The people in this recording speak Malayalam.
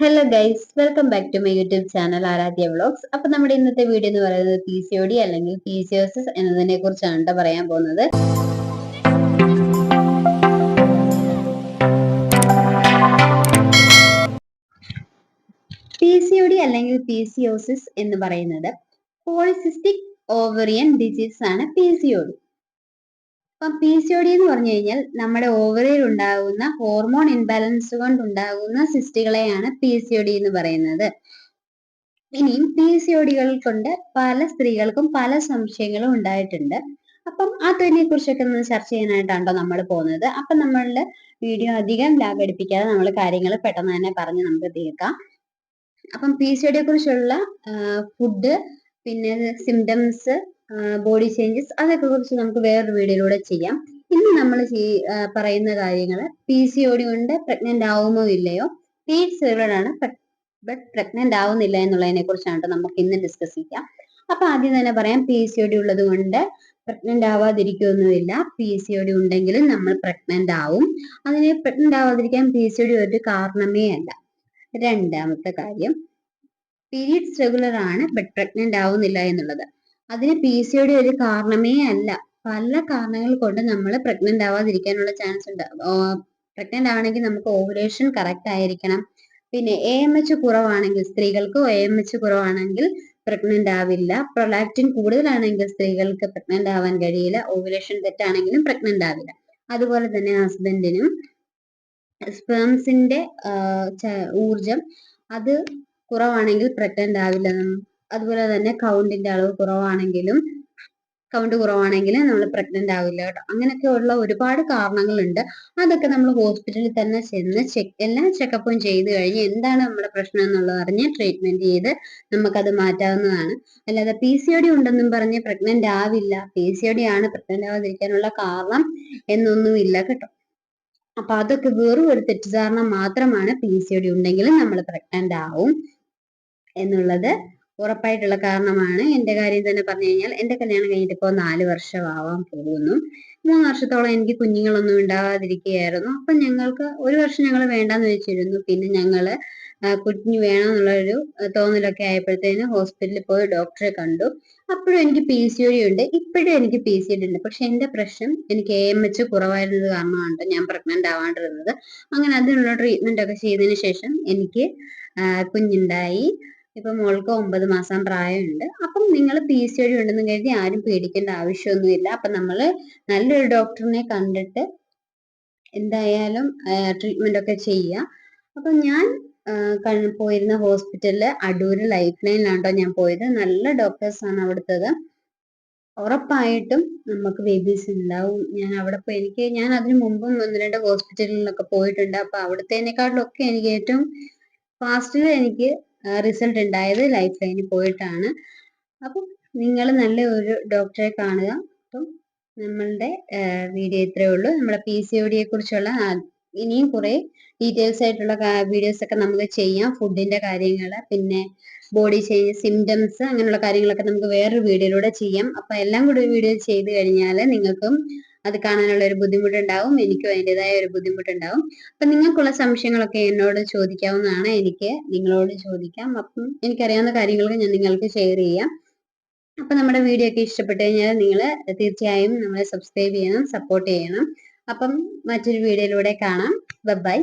Hello guys welcome back to my YouTube channel Aaradhya vlogs അപ്പൊ നമ്മുടെ ഇന്നത്തെ വീഡിയോ എന്ന് പറയുന്നത് പി സി ഒ ഡി അല്ലെങ്കിൽ പി സി ഒസിസ് എന്നതിനെ കുറിച്ചാണ് പറയാൻ പോകുന്നത്. പി സി ഒ ഡി അല്ലെങ്കിൽ പി സി ഒസിസ് എന്ന് പറയുന്നത് പോളിസിസ്റ്റിക് ഓവറിയൻ ഡിസീസ് ആണ് പി സി ഒ ഡി അപ്പം പി സി ഒ ഡി എന്ന് പറഞ്ഞു കഴിഞ്ഞാൽ നമ്മുടെ ഓവറിയിൽ ഉണ്ടാകുന്ന ഹോർമോൺ ഇൻബാലൻസ് കൊണ്ട് ഉണ്ടാകുന്ന സിസ്റ്റുകളെയാണ് പി സി ഒ ഡി എന്ന് പറയുന്നത്. ഇനിയും പി സി ഒ ഡികൾ കൊണ്ട് പല സ്ത്രീകൾക്കും പല സംശയങ്ങളും ഉണ്ടായിട്ടുണ്ട്. അപ്പം അതിനെ കുറിച്ചൊക്കെ ഒന്ന് ചർച്ച ചെയ്യാനായിട്ടാണോ നമ്മൾ പോകുന്നത്. അപ്പം നമ്മളുടെ വീഡിയോ അധികം ലാഗടിപ്പിക്കാതെ നമ്മൾ കാര്യങ്ങൾ പെട്ടെന്ന് തന്നെ പറഞ്ഞ് നമുക്ക് തീർക്കാം. അപ്പം പി സി ഒ ഡിയെ കുറിച്ചുള്ള ഫുഡ് പിന്നെ സിംറ്റംസ് ബോഡി ചേഞ്ചസ് അതൊക്കെ കുറിച്ച് നമുക്ക് വേറൊരു വീഡിയോയിലൂടെ ചെയ്യാം. ഇന്ന് നമ്മൾ പറയുന്ന കാര്യങ്ങൾ പി സി ഒ ഡി കൊണ്ട് പ്രഗ്നന്റ് ആവുമോ ഇല്ലയോ? പീഡ്സ് ആണ് ബട്ട് പ്രഗ്നന്റ് ആവുന്നില്ല എന്നുള്ളതിനെ കുറിച്ചാണ് നമുക്ക് ഇന്ന് ഡിസ്കസ് ചെയ്യാം. അപ്പൊ ആദ്യം തന്നെ പറയാം പി സി ഒ ഡി ഉള്ളത് കൊണ്ട് പ്രഗ്നന്റ് ആവാതിരിക്കുകയൊന്നുമില്ല പി സി ഒ ഡി ഉണ്ടെങ്കിലും നമ്മൾ പ്രഗ്നന്റ് ആവും. അതിനെ പ്രഗ്നന്റ് ആവാതിരിക്കാൻ പി സി ഒ ഡി ഒരു കാരണമേ അല്ല. രണ്ടാമത്തെ കാര്യം പീരീഡ്സ് റെഗുലർ ആണ് ബട്ട് പ്രഗ്നന്റ് ആവുന്നില്ല എന്നുള്ളത്. അതിന് പി സി ഒ ഒരു കാരണമേ അല്ല. പല കാരണങ്ങൾ കൊണ്ട് നമ്മൾ പ്രഗ്നന്റ് ആവാതിരിക്കാനുള്ള ചാൻസ് ഉണ്ട്. പ്രഗ്നന്റ് ആണെങ്കിൽ നമുക്ക് ഓവുലേഷൻ കറക്റ്റ് ആയിരിക്കണം. പിന്നെ എ എം എച്ച് കുറവാണെങ്കിൽ സ്ത്രീകൾക്ക് എ എം എച്ച് കുറവാണെങ്കിൽ പ്രഗ്നന്റ് ആവില്ല. പ്രൊലാക്റ്റിൻ കൂടുതലാണെങ്കിൽ സ്ത്രീകൾക്ക് പ്രഗ്നന്റ് ആവാൻ കഴിയില്ല. ഓവുലേഷൻ തെറ്റാണെങ്കിലും പ്രഗ്നന്റ് ആവില്ല. അതുപോലെ തന്നെ ഹസ്ബൻഡിനും സ്പേംസിന്റെ ഊർജം അത് കുറവാണെങ്കിൽ പ്രഗ്നന്റ് ആവില്ല. അതുപോലെ തന്നെ കൗണ്ടിന്റെ അളവ് കുറവാണെങ്കിലും കൗണ്ട് കുറവാണെങ്കിൽ നമ്മൾ പ്രഗ്നന്റ് ആവില്ല കേട്ടോ. അങ്ങനെയൊക്കെ ഉള്ള ഒരുപാട് കാരണങ്ങളുണ്ട്. അതൊക്കെ നമ്മൾ ഹോസ്പിറ്റലിൽ തന്നെ ചെന്ന് ചെക്ക് എല്ലാ ചെക്കപ്പും ചെയ്ത് കഴിഞ്ഞ് എന്താണ് നമ്മുടെ പ്രശ്നം എന്നുള്ളത് അറിഞ്ഞ് ട്രീറ്റ്മെന്റ് ചെയ്ത് നമുക്കത് മാറ്റാവുന്നതാണ്. അല്ലാതെ പി സി ഒ ഡി ഉണ്ടെന്നും പറഞ്ഞ് പ്രഗ്നന്റ് ആവില്ല. പി സി ഒ ഡി ആണ് പ്രഗ്നന്റ് ആവാതിരിക്കാനുള്ള കാരണം എന്നൊന്നുമില്ല കേട്ടോ. അപ്പൊ അതൊക്കെ വെറും ഒരു തെറ്റിദ്ധാരണ മാത്രമാണ് പി സി ഒ ഡി ഉണ്ടെങ്കിലും നമ്മൾ പ്രഗ്നന്റ് ആവും എന്നുള്ളത് ഉറപ്പായിട്ടുള്ള കാരണമാണ്. എന്റെ കാര്യം തന്നെ പറഞ്ഞു കഴിഞ്ഞാൽ എന്റെ കല്യാണം കഴിഞ്ഞിട്ട് ഇപ്പോൾ നാല് വർഷമാവാൻ പോകുന്നു. മൂന്ന് വർഷത്തോളം എനിക്ക് കുഞ്ഞുങ്ങളൊന്നും ഉണ്ടാവാതിരിക്കുകയായിരുന്നു. അപ്പൊ ഞങ്ങൾക്ക് ഒരു വർഷം ഞങ്ങൾ വേണ്ടാന്ന് വെച്ചിരുന്നു പിന്നെ ഞങ്ങൾ കുഞ്ഞ് വേണമെന്നുള്ളൊരു തോന്നലൊക്കെ ആയപ്പോഴത്തേന് ഹോസ്പിറ്റലിൽ പോയി ഡോക്ടറെ കണ്ടു. അപ്പോഴും എനിക്ക് പി സി ഒ ഉണ്ട്. ഇപ്പോഴും എനിക്ക് പി സി ഒ ഡി ഉണ്ട്. പക്ഷെ എന്റെ പ്രശ്നം എനിക്ക് എ എം എച്ച് കുറവായിരുന്നത് കാരണമാണ് ഞാൻ പ്രഗ്നന്റ് ആവാണ്ടിരുന്നത്. അങ്ങനെ അതിനുള്ള ട്രീറ്റ്മെന്റ് ഒക്കെ ചെയ്തതിന് ശേഷം എനിക്ക് കുഞ്ഞുണ്ടായി. ഇപ്പൊ മോൾക്ക് ഒമ്പത് മാസം പ്രായമുണ്ട്. അപ്പം നിങ്ങൾ പി സി ഡി ഉണ്ടെന്ന് കരുതി ആരും പേടിക്കേണ്ട ആവശ്യമൊന്നുമില്ല. അപ്പൊ നമ്മൾ നല്ലൊരു ഡോക്ടറിനെ കണ്ടിട്ട് എന്തായാലും ട്രീറ്റ്മെന്റ് ഒക്കെ ചെയ്യുക അപ്പൊ ഞാൻ പോയിരുന്ന ഹോസ്പിറ്റലിൽ അടൂര് ലൈഫ് ലൈനിലാണ്ടോ ഞാൻ പോയത്. നല്ല ഡോക്ടേഴ്സ് ആണ് അവിടുത്തത്. ഉറപ്പായിട്ടും നമുക്ക് ബേബീസ് ഉണ്ടാവും. ഞാൻ അവിടെ പോയി എനിക്ക് ഞാൻ അതിനു മുമ്പും ഒന്ന് രണ്ട് ഹോസ്പിറ്റലിലൊക്കെ പോയിട്ടുണ്ട്. അപ്പൊ അവിടുത്തേനേക്കാട്ടിലൊക്കെ എനിക്ക് ഏറ്റവും ഫാസ്റ്റിൽ എനിക്ക് റിസൾട്ട് ഉണ്ടായത് ലൈഫ് ലൈനിൽ പോയിട്ടാണ്. അപ്പം നിങ്ങൾ നല്ല ഒരു ഡോക്ടറെ കാണുക. അപ്പം നമ്മളുടെ വീഡിയോ ഇത്രയേ ഉള്ളൂ. നമ്മുടെ പി സി ഒ ഡിയെ കുറിച്ചുള്ള ഇനിയും കുറെ ഡീറ്റെയിൽസ് ആയിട്ടുള്ള വീഡിയോസ് ഒക്കെ നമുക്ക് ചെയ്യാം. ഫുഡിന്റെ കാര്യങ്ങൾ പിന്നെ ബോഡി ചേഞ്ച് സിംറ്റംസ് അങ്ങനെയുള്ള കാര്യങ്ങളൊക്കെ നമുക്ക് വേറൊരു വീഡിയോയിലൂടെ ചെയ്യാം. അപ്പൊ എല്ലാം കൂടി ഒരു വീഡിയോ ചെയ്ത് കഴിഞ്ഞാൽ നിങ്ങൾക്കും അത് കാണാനുള്ള ഒരു ബുദ്ധിമുട്ടുണ്ടാവും എനിക്കും അതിന്റെതായ ഒരു ബുദ്ധിമുട്ടുണ്ടാവും. അപ്പൊ നിങ്ങൾക്കുള്ള സംശയങ്ങളൊക്കെ എന്നോട് ചോദിക്കാവുന്നതാണ്. എനിക്ക് നിങ്ങളോട് ചോദിക്കാം. അപ്പം എനിക്കറിയാവുന്ന കാര്യങ്ങളൊക്കെ ഞാൻ നിങ്ങൾക്ക് ഷെയർ ചെയ്യാം. അപ്പൊ നമ്മുടെ വീഡിയോ ഒക്കെ ഇഷ്ടപ്പെട്ടു കഴിഞ്ഞാൽ നിങ്ങൾ തീർച്ചയായും നമ്മളെ സബ്സ്ക്രൈബ് ചെയ്യണം സപ്പോർട്ട് ചെയ്യണം. അപ്പം മറ്റൊരു വീഡിയോയിലൂടെ കാണാം. ബൈ